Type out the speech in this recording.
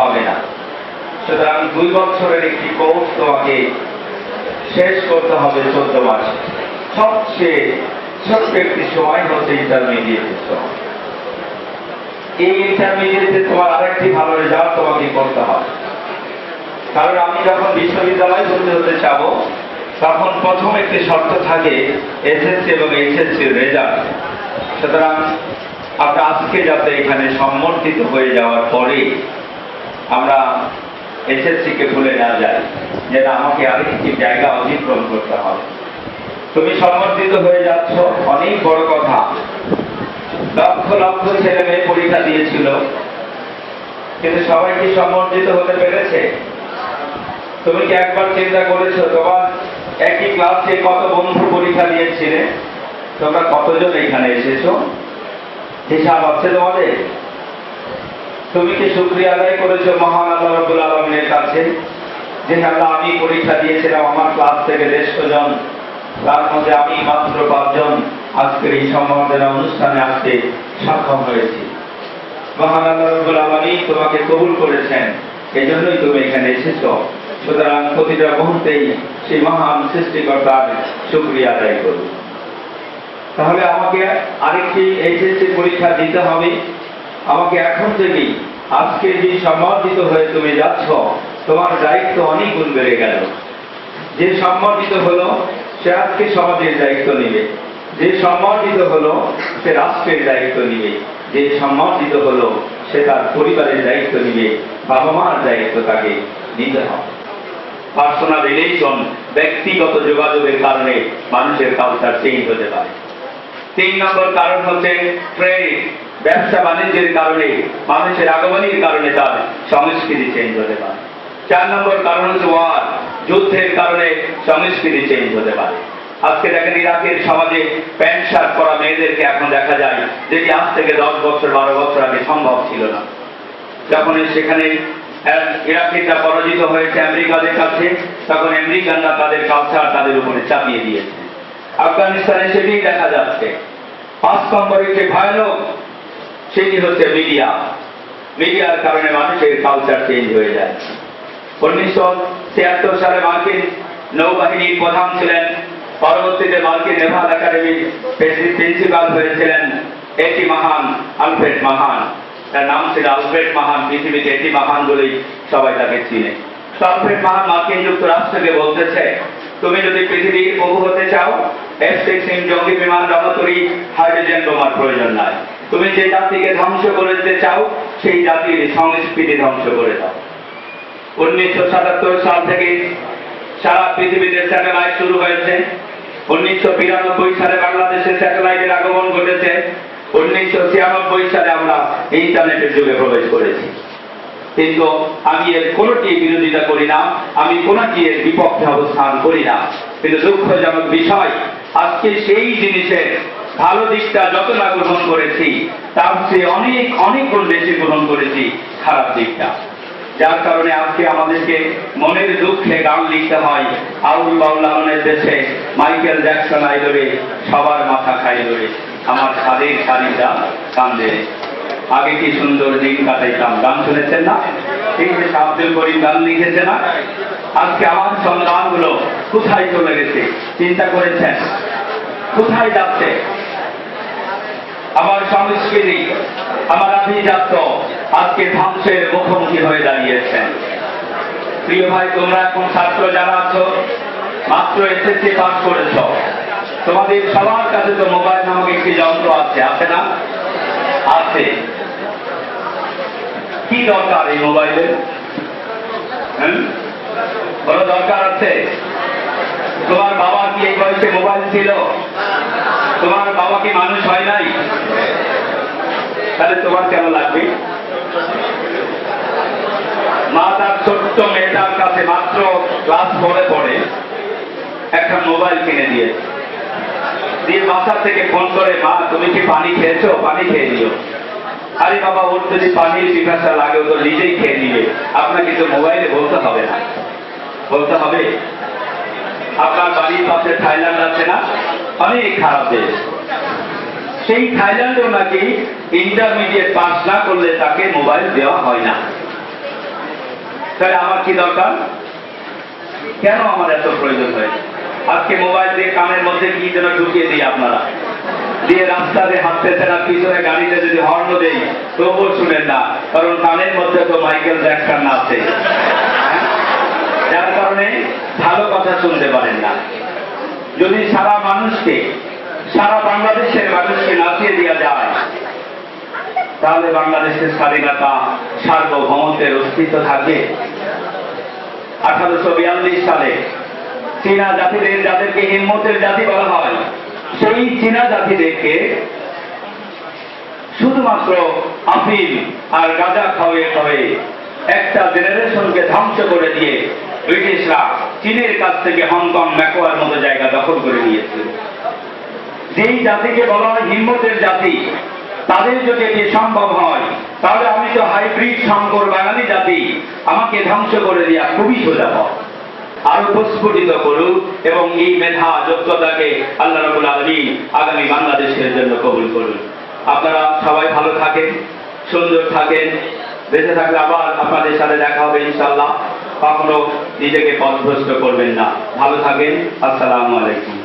পাবে না। সুতরাং দুই বছরের একটি কোর্স তোমাকে শেষ করতে হবে চোদ্দ মাস। সবচেয়ে ছোট্ট একটি সময় হচ্ছে ইন্টারমিডিয়েটের সময়। এই ইন্টারমিডিয়েটে তোমার আরেকটি ভালো রেজাল্ট তোমাকে করতে হবে। কারণ আমি যখন বিশ্ববিদ্যালয়ে ভর্তি হতে চাবো, তখন প্রথম একটি শর্ত থাকে এসএসসি এবং এইচএসসির রেজাল্ট সুতরাং আমরা আজকে যাতে এখানে সম্মর্থিত হয়ে যাওয়ার পরে আমরা এসএসসি কে ভুলে না যাই যে আমাকে আরেকটি জায়গা অতিক্রম করতে হবে। তুমি সমর্থিত হয়ে যাচ্ছ, অনেক বড় কথা। লক্ষ লক্ষ ছেলে মেয়ে পরীক্ষা দিয়েছিল, কিন্তু সবাই কি সম্বর্ধিত হতে পেরেছে? তুমি কি একবার চিন্তা করেছ, তোমার একই ক্লাসে কত বন্ধু পরীক্ষা দিয়েছিলে? তোমরা কতজন এখানে এসেছ? হিসাব আছে তোমাদের? তুমি কি শুক্রিয়া আদায় করেছ, মহান আল্লাহ রবুল আলমের কাছে। যে আল্লাহ আমি পরীক্ষা দিয়েছিলাম, আমার ক্লাস থেকে দেড়শো জন। তার মধ্যে আমি মাত্র পাঁচজন আজকের এই সম্বর্ধনা অনুষ্ঠানে আসতে সক্ষম হয়েছি। মহান আল্লাহ রবুল আলমী তোমাকে কবুল করেছেন। এই জন্যই তুমি এখানে এসেছ। সুতরাং প্রতিটা মুহূর্তেই সেই মহান সৃষ্টিকর্তার শুক্রিয়া আদায় করুন তাহলে আমাকে আরেকটি এইচএসসি পরীক্ষা দিতে হবে। আমাকে এখন থেকেই আজকে যে সম্মানিত হয়ে তুমি যাচ্ছ, তোমার দায়িত্ব অনেক গুণ বেড়ে গেল। যে সম্মানিত হলো, সে আজকে সমাজের দায়িত্ব নেবে। যে সম্মানিত হলো, সে রাষ্ট্রের দায়িত্ব নিবে। যে সম্মানিত হলো, সে তার পরিবারের দায়িত্ব নিবে। বাবা মার দায়িত্ব তাকে নিতে হবে। পার্সোনাল রিলেশন ব্যক্তিগত যোগাযোগের কারণে মানুষের কালচার চেঞ্জ হতে পারে। তিন নম্বর কারণ হচ্ছে ট্রেড ব্যবসা বাণিজ্যের কারণে, মানুষের আগমনের কারণে তার সংস্কৃতি চেঞ্জ হতে পারে। চার নম্বর কারণ হচ্ছে ওয়ার যুদ্ধের কারণে সংস্কৃতি চেঞ্জ হতে পারে। আজকে দেখেন ইরাকের সমাজে প্যান্ট শার্ট পরা মেয়েদেরকে এখন দেখা যায় যেটি আজ থেকে দশ বছর, বারো বছর আগে সম্ভব ছিল না। যখন সেখানে ইরাকিরা পরাজিত হয়েছে, আমেরিকাদের কাছে, তখন আমেরিকানরা তাদের কালচার তাদের উপরে চাপিয়ে দিয়েছে। আফগানিস্তানে সেটি দেখা যাচ্ছে। পাঁচ নম্বরের যে ভয়ানক সেটি হচ্ছে মিডিয়া মিডিয়ার কারণে মানুষের কালচার চেঞ্জ হয়ে যায়। উনিশশো ছিয়াত্তর সালে মার্কিন নৌবাহিনীর প্রধান ছিলেন। পরবর্তীতে মার্কিন নেভাল একাডেমির প্রিন্সিপাল হয়েছিলেন এটি মহান আলফ্রেড মহান। তার নাম ছিল আলফ্রেড মহান, পৃথিবীতে এটি মহান বলেই সবাই তাকে চিনে। আলফ্রেড মহান মার্কিন যুক্তরাষ্ট্রকে বলতেছে, তুমি যদি পৃথিবীর প্রভু হতে চাও এফ সিক্সটিন জঙ্গি বিমান রণতরী হাইড্রোজেন বোমার প্রয়োজন নাই। তুমি যে জাতিকে ধ্বংস করে দিতে চাও, সেই জাতির সংস্কৃতি ধ্বংস করে দাও। উনিশশো সাতাত্তর সাল থেকে সারা পৃথিবীতে স্যাটেলাইট শুরু হয়েছে। উনিশশো বিরানব্বই সালে বাংলাদেশে স্যাটেলাইটের আগমন ঘটেছে। উনিশশো ছিয়ানব্বই সালে আমরা ইন্টারনেটের যুগে প্রবেশ করেছি। কিন্তু আমি এর কোনটি বিরোধিতা করি না, আমি কোনটি এর বিপক্ষে অবস্থান করি না। কিন্তু দুঃখজনক বিষয়, আজকে সেই জিনিসের ভালো দিকটা যত না গ্রহণ করেছি, তার চেয়ে অনেক অনেক গুণ বেশি গ্রহণ করেছি খারাপ দিকটা। যার কারণে আজকে আমাদেরকে মনের দুঃখে গান লিখতে হয়, আউল বাউলানের দেশে মাইকেল জ্যাকসন আইলরে সবার মাথা খাইলরে আমার স্বাদের শাড়িটা কান্দে। আগে কি সুন্দর দিন কাটাইতাম, গান শুনেছেন না? এই যে আব্দুল করিম গান লিখেছে না? আজকে আমার সন্তানগুলো কোথায় চলে গেছে? চিন্তা করেছেন? কোথায় যাচ্ছে? আমার সংস্কৃতি আমার আভিজাত্য আজকে ধ্বংসের মুখোমুখি হয়ে দাঁড়িয়েছেন। প্রিয় ভাই, তোমরা এখন ছাত্র যারা আছো, মাত্র এসএসসি পাস করেছ। তোমাদের সবার কাছে তো মোবাইল নামক একটি যন্ত্র আছে আছে না? আছে। কি দরকার এই মোবাইলের? কোনো দরকার আছে? তোমার বাবা কি এই বয়সে মোবাইল ছিল? তোমার বাবা কি মানুষ হয় নাই? তাহলে তোমার কেমন লাগবে? মা তার ছোট্ট মেয়েটার কাছে মাত্র ক্লাস ফোরে পড়ে, একটা মোবাইল কিনে দিয়েছে দিয়ে বাসা থেকে ফোন করে, মা, তুমি কি পানি খেয়েছো? পানি খেয়ে নিও। আরে বাবা, ওর যদি পানির পিপাসা লাগে, ও তো নিজেই খেয়ে নিবে। আপনাকে তো মোবাইলে বলতে হবে না। বলতে হবে? আপনার বাড়ির পাশে থাইল্যান্ড আছে না? অনেক খারাপ দেশ। সেই থাইল্যান্ডেও নাকি ইন্টারমিডিয়েট পাস না করলে তাকে মোবাইল দেওয়া হয় না। তাহলে আমার কি দরকার? কেন আমার এত প্রয়োজন হয়েছে? আজকে মোবাইল দিয়ে কানের মধ্যে কি যেন ঢুকিয়ে দিই আপনারা। দিয়ে রাস্তাতে হাঁটতেছেন আর পিছনে গাড়িতে যদি হর্ন দেই, তবুও শুনেন না, কারণ কানের মধ্যে তো মাইকেল জ্যাকসন আছে। হ্যাঁ? যার কারণে ভালো কথা শুনতে পারেন না। যদি সারা মানুষকে, সারা বাংলাদেশের মানুষকে নাচিয়ে দেওয়া যায়। তাহলে বাংলাদেশের স্বাধীনতা সার্বভৌমত্বের অস্তিত্ব থাকবে। আঠারোশো বিয়াল্লিশ সালে চীনা জাতিদের যাদেরকে হিম্মতের জাতি বলা হয়, সেই চীনা জাতিদেরকে শুধুমাত্র আফিম আর গাঁজা খাওয়ে খাওয়ে একটা জেনারেশনকে ধ্বংস করে দিয়ে ব্রিটিশরা চীনের কাছ থেকে হংকং, ম্যাকোয়ার মতো জায়গা দখল করে নিয়েছিল যেই জাতিকে বলা হয় হিম্মতের জাতি, তাদের যদি এটি সম্ভব হয়, তাহলে আমি তো হাইব্রিড শঙ্কর বাঙালি জাতি, আমাকে ধ্বংস করে দেওয়া খুবই সোজা পথ। আরও প্রস্ফুটিত করুক এবং এই মেধা যোগ্যতাকে আল্লাহ রবুল আলমী আগামী বাংলাদেশের জন্য কবুল করুন। আপনারা সবাই ভালো থাকেন, সুন্দর থাকেন, বেঁচে থাকলে আবার আপনাদের সাথে দেখা হবে ইনশাল্লাহ কখনো নিজেকে পথভ্রষ্ট করবেন না। ভালো থাকেন, আসসালামু আলাইকুম।